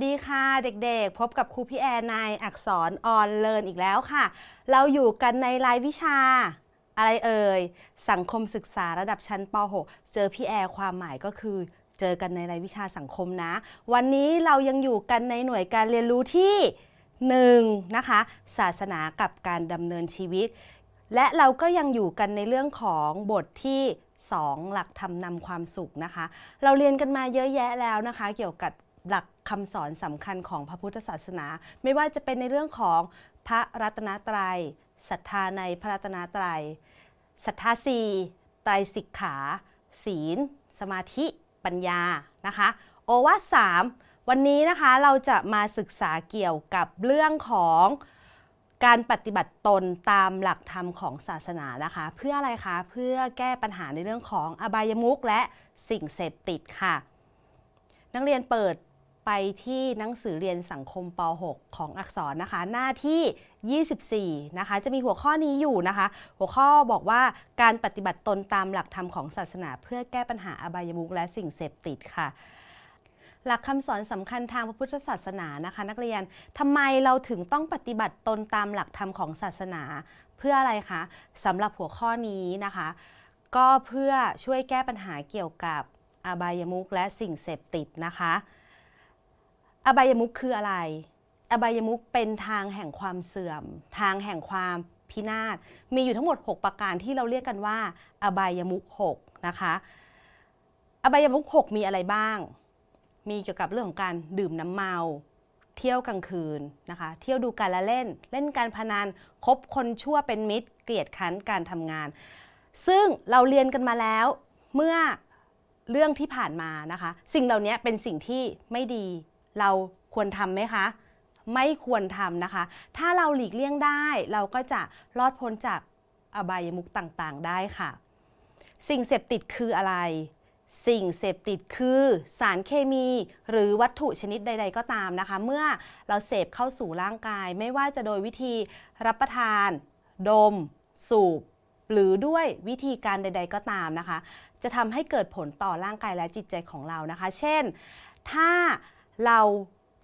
สวัสดีค่ะเด็กๆ พบกับครูพี่แอนนายอักษรออนเลินอีกแล้วค่ะ เราอยู่กันในรายวิชา อะไรเอ่ย สังคมศึกษาระดับชั้นป .6 เจอพี่แอร์ความหมายก็คือ เจอกันในรายวิชาสังคมนะ วันนี้เรายังอยู่กันในหน่วยการเรียนรู้ที่หนึ่งนะคะ ศาสนากับการดำเนินชีวิต และเราก็ยังอยู่กันในเรื่องของบทที่2หลักธรรมนำความสุขนะคะ เราเรียนกันมาเยอะแยะแล้วนะคะ เกี่ยวกับ หลักคำสอนสำคัญของพระพุทธศาสนา ไม่ว่าจะเป็นในเรื่องของพระรัตนตรัยศรัทธาในพระรัตนตรัยศรัทธาสีไตรสิกขา ศีล สมาธิ ปัญญานะคะ โอวาทสามวันนี้นะคะเราจะมาศึกษาเกี่ยวกับเรื่องของการปฏิบัติตนตามหลักธรรมของศาสนานะคะ เพื่ออะไรคะ เพื่อแก้ปัญหาในเรื่องของอบายมุขและสิ่งเสพติดค่ะ นักเรียนเปิด ไปที่หนังสือเรียนสังคมป .6 ของอักษรนะคะ หน้าที่ 24 นะคะ จะมีหัวข้อนี้อยู่นะคะ หัวข้อบอกว่าการปฏิบัติตนตามหลักธรรมของศาสนา เพื่อแก้ปัญหาอบายมุขและสิ่งเสพติดค่ะ หลักคำสอนสำคัญทางพระพุทธศาสนานะคะ นักเรียนทำไมเราถึงต้องปฏิบัติตนตามหลักธรรมของศาสนา เพื่ออะไรคะสำหรับหัวข้อนี้นะคะ ก็เพื่อช่วยแก้ปัญหาเกี่ยวกับอบายมุขและสิ่งเสพติดนะคะ อบายมุขคืออะไร อบายมุขเป็นทางแห่งความเสื่อม ทางแห่งความพินาศ มีอยู่ทั้งหมด 6 ประการที่เราเรียกกันว่า อบายมุข6นะคะ อบายมุข6มีอะไรบ้าง มีเกี่ยวกับเรื่องของการดื่มน้ำเมา เที่ยวกลางคืนนะคะ เที่ยวดูการละเล่น เล่นการพนัน คบคนชั่วเป็นมิตร เกลียดคั้นการทำงาน ซึ่งเราเรียนกันมาแล้วเมื่อเรื่องที่ผ่านมานะคะ สิ่งเหล่านี้เป็นสิ่งที่ไม่ดี เราควรทำไหมคะ ไม่ควรทำนะคะ ถ้าเราหลีกเลี่ยงได้ เราก็จะรอดพ้นจากอบายมุขต่างๆ ได้ค่ะ สิ่งเสพติดคืออะไร สิ่งเสพติดคือสารเคมี หรือวัตถุชนิดใด ๆ ก็ตามนะคะ เมื่อเราเสพเข้าสู่ร่างกาย ไม่ว่าจะโดยวิธีรับประทาน ดม สูบหรือด้วยวิธีการใด ๆ ก็ตามนะคะ จะทำให้เกิดผลต่อร่างกายและจิตใจของเรานะคะ เช่น ถ้า เรา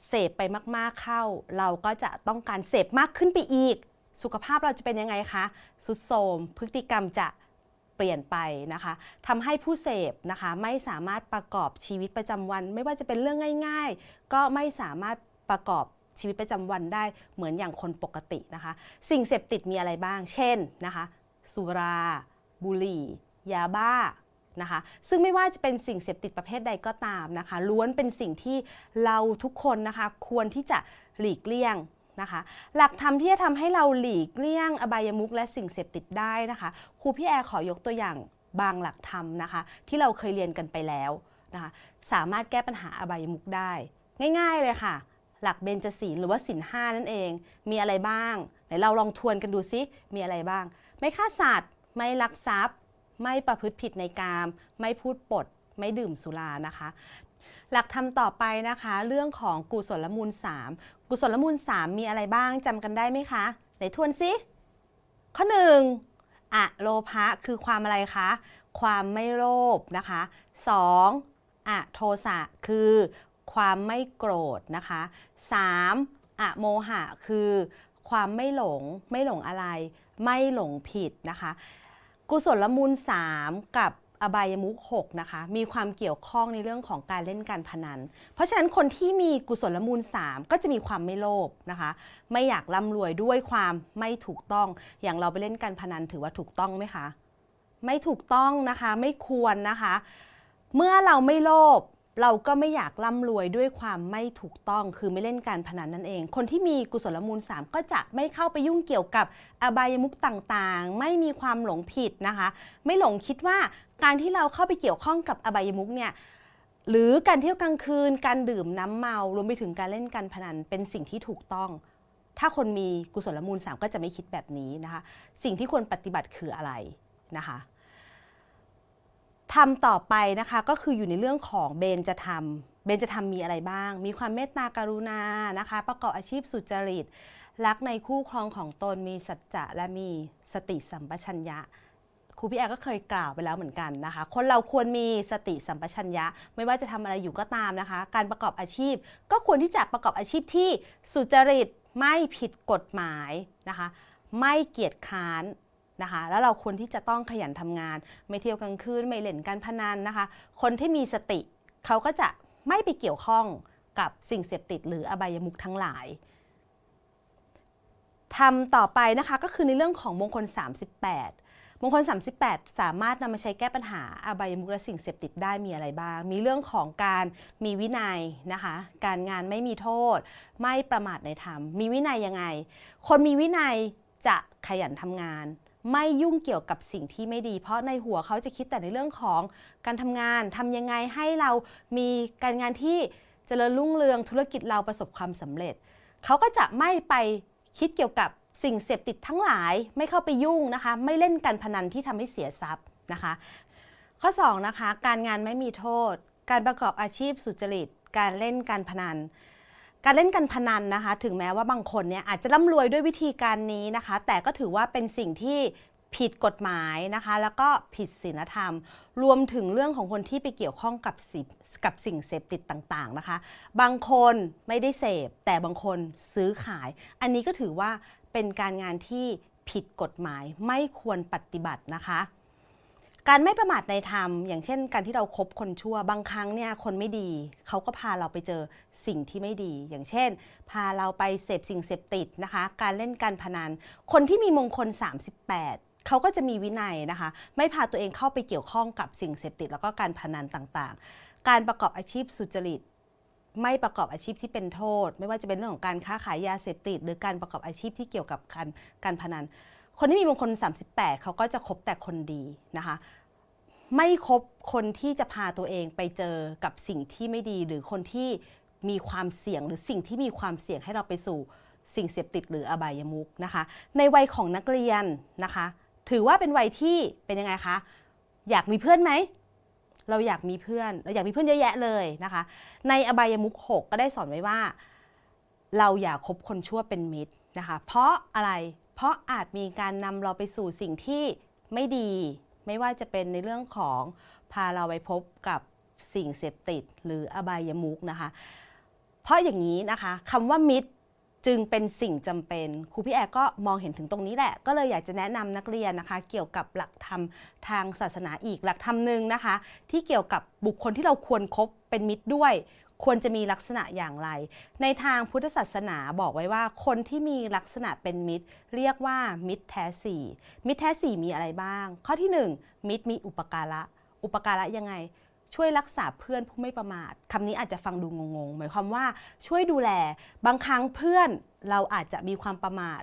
เสพไปมากๆเข้า เราก็จะต้องการเสพมากขึ้นไปอีก สุขภาพเราจะเป็นยังไงคะสุดโทมพฤติกรรมจะเปลี่ยนไปนะคะทำให้ผู้เสพนะคะไม่สามารถประกอบชีวิตประจำวัน ไม่ว่าจะเป็นเรื่องง่าย ๆ ก็ไม่สามารถประกอบชีวิตประจำวันได้เหมือนอย่างคนปกตินะคะ สิ่งเสพติดมีอะไรบ้าง เช่นนะคะ สุรา บุหรี่ ยาบ้า นะคะ ซึ่งไม่ว่าจะเป็นสิ่งเสพติดประเภทใดก็ตามนะคะ ล้วนเป็นสิ่งที่เราทุกคนนะคะควรที่จะหลีกเลี่ยงนะคะหลักธรรมที่จะทำให้เราหลีกเลี่ยง อบายมุขและสิ่งเสพติดได้นะคะครูพี่แอร์ขอยกตัวอย่างบางหลักธรรมนะคะ ที่เราเคยเรียนกันไปแล้วนะคะสามารถแก้ปัญหาอบายมุขได้ ง่าย ๆ เลยค่ะ หลักเบญจศีลหรือว่าศีลห้านั่นเอง มีอะไรบ้างไหนเราลองทวนกันดูซิมีอะไรบ้าง ไม่ฆ่าสัตว์ไม่ลักทรัพย์ ไม่ประพฤติผิดในกาม ไม่พูดปด ไม่ดื่มสุรานะคะ หลักธรรมต่อไปนะคะ เรื่องของกุศลมูล 3 กุศลมูล 3 มีอะไรบ้างจำกันได้ไหมคะไหนทวนซิข้อ1อะโลภะคือความอะไรคะ ความไม่โลภนะคะ 2. อะโทสะคือความไม่โกรธนะคะ 3. อะโมหะคือความไม่หลง ไม่หลงอะไร ไม่หลงผิดนะคะ กุศลมูล 3 กับอบายมุข6นะคะมีความเกี่ยวข้องในเรื่องของการเล่นการพนัน เพราะฉะนั้นคนที่มีกุศลมูล 3 ก็จะมีความไม่โลภนะคะ ไม่อยากร่ำรวยด้วยความไม่ถูกต้อง อย่างเราไปเล่นการพนันถือว่าถูกต้องไหมคะ ไม่ถูกต้องนะคะไม่ควรนะคะ เมื่อเราไม่โลภ เราก็ไม่อยากร่ำรวยด้วยความไม่ถูกต้องคือไม่เล่นการพนันนั่นเอง คนที่มีกุศลมูล 3 ก็จะไม่เข้าไปยุ่งเกี่ยวกับอบายมุขต่างๆ ไม่มีความหลงผิดนะคะ ไม่หลงคิดว่าการที่เราเข้าไปเกี่ยวข้องกับอบายมุขเนี่ยหรือการเที่ยวกลางคืน การดื่มน้ำเมารวมไปถึงการเล่นการพนันเป็นสิ่งที่ถูกต้อง ถ้าคนมีกุศลมูล 3 ก็จะไม่คิดแบบนี้นะคะ สิ่งที่ควรปฏิบัติคืออะไรนะคะ ทำต่อไปนะคะก็คืออยู่ในเรื่องของเบญจะธรรมเบญจะธรรมมีอะไรบ้าง มีความเมตตากรุณานะคะ ประกอบอาชีพสุจริต รักในคู่ครองของตนมีสัจจะและมีสติสัมปชัญญะครูพี่แอร์ก็เคยกล่าวไปแล้วเหมือนกันนะคะ คนเราควรมีสติสัมปชัญญะ ไม่ว่าจะทำอะไรอยู่ก็ตามนะคะ การประกอบอาชีพ ก็ควรที่จะประกอบอาชีพที่สุจริตไม่ผิดกฎหมายนะคะ ไม่เกียจคร้าน นะคะแล้วเราควรที่จะต้องขยันทำงาน ไม่เที่ยวกลางคืนไม่เล่นการพนันนะคะ คนที่มีสติเขาก็จะไม่ไปเกี่ยวข้องกับสิ่งเสพติดหรืออบายมุขทั้งหลายทำต่อไปนะคะก็คือในเรื่องของมงคล 38 มงคล 38 สามารถนำมาใช้แก้ปัญหาอบายมุขและสิ่งเสพติดได้มีอะไรบ้าง มีเรื่องของการมีวินัยนะคะ การงานไม่มีโทษ ไม่ประมาทในธรรม มีวินัยยังไง คนมีวินัยจะขยันทำงาน ไม่ยุ่งเกี่ยวกับสิ่งที่ไม่ดี เพราะในหัวเขาจะคิดแต่ในเรื่องของการทำงานทำยังไงให้เรามีการงานที่เจริญรุ่งเรืองธุรกิจเราประสบความสำเร็จ เขาก็จะไม่ไปคิดเกี่ยวกับสิ่งเสพติดทั้งหลายไม่เข้าไปยุ่งนะคะ ไม่เล่นการพนันที่ทำให้เสียทรัพย์นะคะ ข้อ2นะคะการงานไม่มีโทษ การประกอบอาชีพสุจริต การเล่นการพนัน การเล่นการพนันนะคะ ถึงแม้ว่าบางคนเนี่ยอาจจะร่ำรวยด้วยวิธีการนี้นะคะ แต่ก็ถือว่าเป็นสิ่งที่ผิดกฎหมายนะคะ แล้วก็ผิดศีลธรรม รวมถึงเรื่องของคนที่ไปเกี่ยวข้องกับสิกับสิ่งเสพติดต่างๆนะคะ บางคนไม่ได้เสพ แต่บางคนซื้อขาย อันนี้ก็ถือว่าเป็นการงานที่ผิดกฎหมายไม่ควรปฏิบัตินะคะ การไม่ประมาทในธรรม อย่างเช่น การที่เราครบคนชั่วบางครั้งเนี่ยคนไม่ดีเขาก็พาเราไปเจอสิ่งที่ไม่ดี อย่างเช่น พาเราไปเสพสิ่งเสพติดนะคะ การเล่นการพนัน คนที่มีมงคล 38 เขาก็จะมีวินัยนะคะ ไม่พาตัวเองเข้าไปเกี่ยวข้องกับสิ่งเสพติด แล้วก็การพนันต่างๆ การประกอบอาชีพสุจริตไม่ประกอบอาชีพที่เป็นโทษ ไม่ว่าจะเป็นเรื่องของการค้าขายยาเสพติด หรือการประกอบอาชีพที่เกี่ยวกับการการพนัน คนที่มีมงคล 38 เขาก็จะคบแต่คนดีนะคะ ไม่คบคนที่จะพาตัวเองไปเจอกับสิ่งที่ไม่ดีหรือคนที่มีความเสี่ยงหรือสิ่งที่มีความเสี่ยงให้เราไปสู่สิ่งเสพติดหรืออบายมุกนะคะ ในวัยของนักเรียนนะคะ ถือว่าเป็นวัยที่เป็นยังไงคะ อยากมีเพื่อนไหม เราอยากมีเพื่อน เราอยากมีเพื่อนเยอะแยะเลยนะคะ ในอบายมุก6ก็ได้สอนไว้ว่า เราอย่าคบคนชั่วเป็นมิตรนะคะ เพราะอะไร เพราะอาจมีการนำเราไปสู่สิ่งที่ไม่ดี ไม่ว่าจะเป็นในเรื่องของพาเราไปพบกับสิ่งเสพติดหรืออบายมุกนะคะ เพราะอย่างนี้นะคะคำว่ามิตร จึงเป็นสิ่งจำเป็นครูพี่แอร์ก็มองเห็นถึงตรงนี้แหละ ก็เลยอยากจะแนะนำนักเรียนนะคะ เกี่ยวกับหลักธรรมทางศาสนาอีกหลักธรรมหนึ่งนะคะ ที่เกี่ยวกับบุคคลที่เราควรครบเป็นมิตรด้วย ควรจะมีลักษณะอย่างไร ในทางพุทธศาสนาบอกไว้ว่า คนที่มีลักษณะเป็นมิตร เรียกว่ามิตรแท้สี่มิตรแท้สี่มีอะไรบ้าง ข้อที่หนึ่งมิตรมีอุปการะอุปการะยังไง ช่วยรักษาเพื่อนผู้ไม่ประมาทคำนี้อาจจะฟังดูงงๆ หมายความว่าช่วยดูแลบางครั้งเพื่อนเราอาจจะมีความประมาท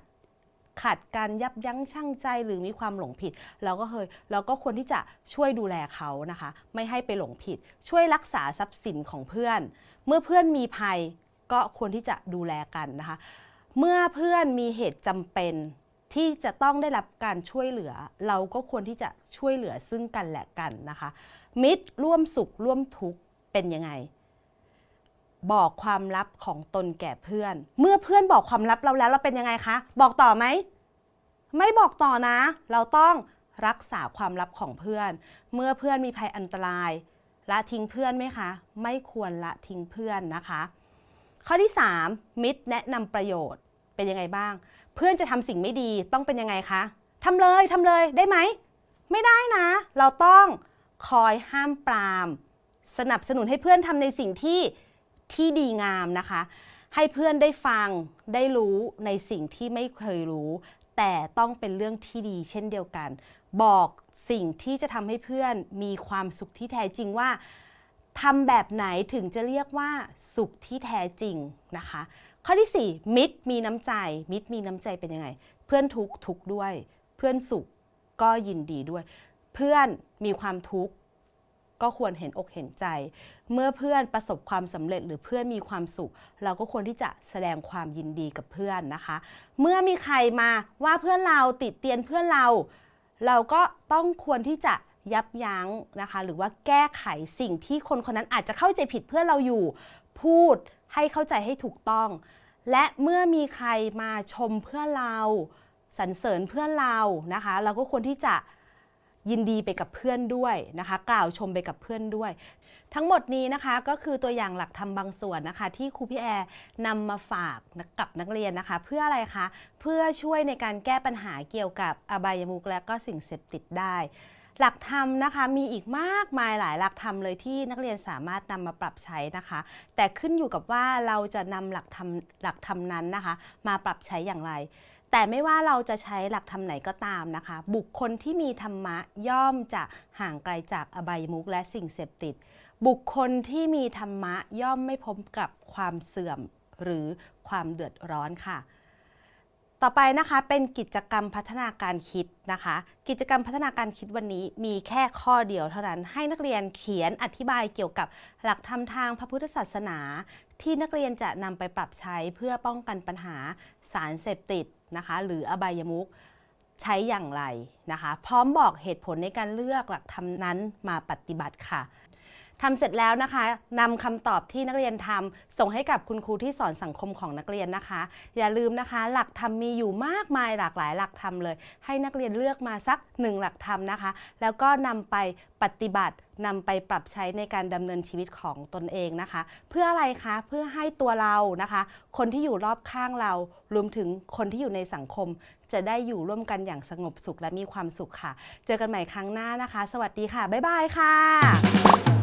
ขาดการยับยั้งชั่งใจหรือมีความหลงผิด เราก็เคยเราก็ควรที่จะช่วยดูแลเขานะคะ ไม่ให้ไปหลงผิด ช่วยรักษาทรัพย์สินของเพื่อน เมื่อเพื่อนมีภัยก็ควรที่จะดูแลกันนะคะ เมื่อเพื่อนมีเหตุจำเป็นที่จะต้องได้รับการช่วยเหลือ เราก็ควรที่จะช่วยเหลือซึ่งกันและกันนะคะ มิตรร่วมสุขร่วมทุกข์เป็นยังไง บอกความลับของตนแก่เพื่อน เมื่อเพื่อนบอกความลับเราแล้วเราเป็นยังไงคะ บอกต่อไหม ไม่บอกต่อนะ เราต้องรักษาความลับของเพื่อน เมื่อเพื่อนมีภัยอันตราย ละทิ้งเพื่อนไหมคะ ไม่ควรละทิ้งเพื่อนนะคะ ข้อที่ 3 มิตรแนะนำประโยชน์เป็นยังไงบ้าง เพื่อนจะทำสิ่งไม่ดีต้องเป็นยังไงคะทำเลยทำเลยได้ไหม ไม่ได้นะ เราต้อง คอยห้ามปราม สนับสนุนให้เพื่อนทำในสิ่งที่ที่ดีงามนะคะ ให้เพื่อนได้ฟังได้รู้ในสิ่งที่ไม่เคยรู้ แต่ต้องเป็นเรื่องที่ดีเช่นเดียวกัน บอกสิ่งที่จะทำให้เพื่อนมีความสุขที่แท้จริงว่าทำแบบไหนถึงจะเรียกว่าสุขที่แท้จริงนะคะ ข้อที่ 4 มิตรมีน้ำใจ มิตรมีน้ำใจเป็นยังไง เพื่อนทุกทุกด้วย เพื่อนสุขก็ยินดีด้วย เพื่อนมีความทุกข์ก็ควรเห็นอกเห็นใจ เมื่อเพื่อนประสบความสำเร็จหรือเพื่อนมีความสุข เราก็ควรที่จะแสดงความยินดีกับเพื่อนนะคะ เมื่อมีใครมาว่าเพื่อนเราติดเตียนเพื่อนเรา เราก็ต้องควรที่จะยับยั้งนะคะ หรือว่าแก้ไขสิ่งที่คนคนนั้นอาจจะเข้าใจผิดเพื่อนเราอยู่ พูดให้เข้าใจให้ถูกต้อง และเมื่อมีใครมาชมเพื่อนเราสรรเสริญเพื่อนเรานะคะ เราก็ควรที่จะ ยินดีไปกับเพื่อนด้วยนะคะ กล่าวชมไปกับเพื่อนด้วย ทั้งหมดนี้นะคะก็คือตัวอย่างหลักธรรมบางส่วนนะคะ ที่ครูพี่แอร์นำมาฝากกับนักเรียนนะคะ เพื่ออะไรคะ เพื่อช่วยในการแก้ปัญหาเกี่ยวกับอบายมุกและก็สิ่งเสพติดได้ หลักธรรมนะคะมีอีกมากมายหลายหลักธรรมเลยที่นักเรียนสามารถนำมาปรับใช้นะคะ แต่ขึ้นอยู่กับว่าเราจะนำหลักธรรมหลักธรรมนั้นนะคะ มาปรับใช้อย่างไร แต่ไม่ว่าเราจะใช้หลักธรรมไหนก็ตามนะคะ บุคคลที่มีธรรมะย่อมจะห่างไกลจากอบายมุกและสิ่งเสพติด บุคคลที่มีธรรมะย่อมไม่พบกับความเสื่อมหรือความเดือดร้อนค่ะ ต่อไปนะคะเป็นกิจกรรมพัฒนาการคิดนะคะ กิจกรรมพัฒนาการคิดวันนี้มีแค่ข้อเดียวเท่านั้น ให้นักเรียนเขียนอธิบายเกี่ยวกับหลักธรรมทางพระพุทธศาสนา ที่นักเรียนจะนำไปปรับใช้เพื่อป้องกันปัญหาสารเสพติด นะคะ หรืออบายมุขใช้อย่างไรนะคะ พร้อมบอกเหตุผลในการเลือกหลักธรรมนั้นมาปฏิบัติค่ะ ทำเสร็จแล้วนะคะนำคำตอบที่นักเรียนทำส่งให้กับคุณครูที่สอนสังคมของนักเรียนนะคะ อย่าลืมนะคะ หลักธรรมมีอยู่มากมายหลากหลายหลักธรรมเลย ให้นักเรียนเลือกมาสักหนึ่งหลักธรรมนะคะ แล้วก็นำไปปฏิบัตินำไปปรับใช้ในการดำเนินชีวิตของตนเองนะคะ เพื่ออะไรคะเพื่อให้ตัวเรานะคะ คนที่อยู่รอบข้างเรา รวมถึงคนที่อยู่ในสังคม จะได้อยู่ร่วมกันอย่างสงบสุขและมีความสุขค่ะ เจอกันใหม่ครั้งหน้านะคะ สวัสดีค่ะ บ๊ายบายค่ะ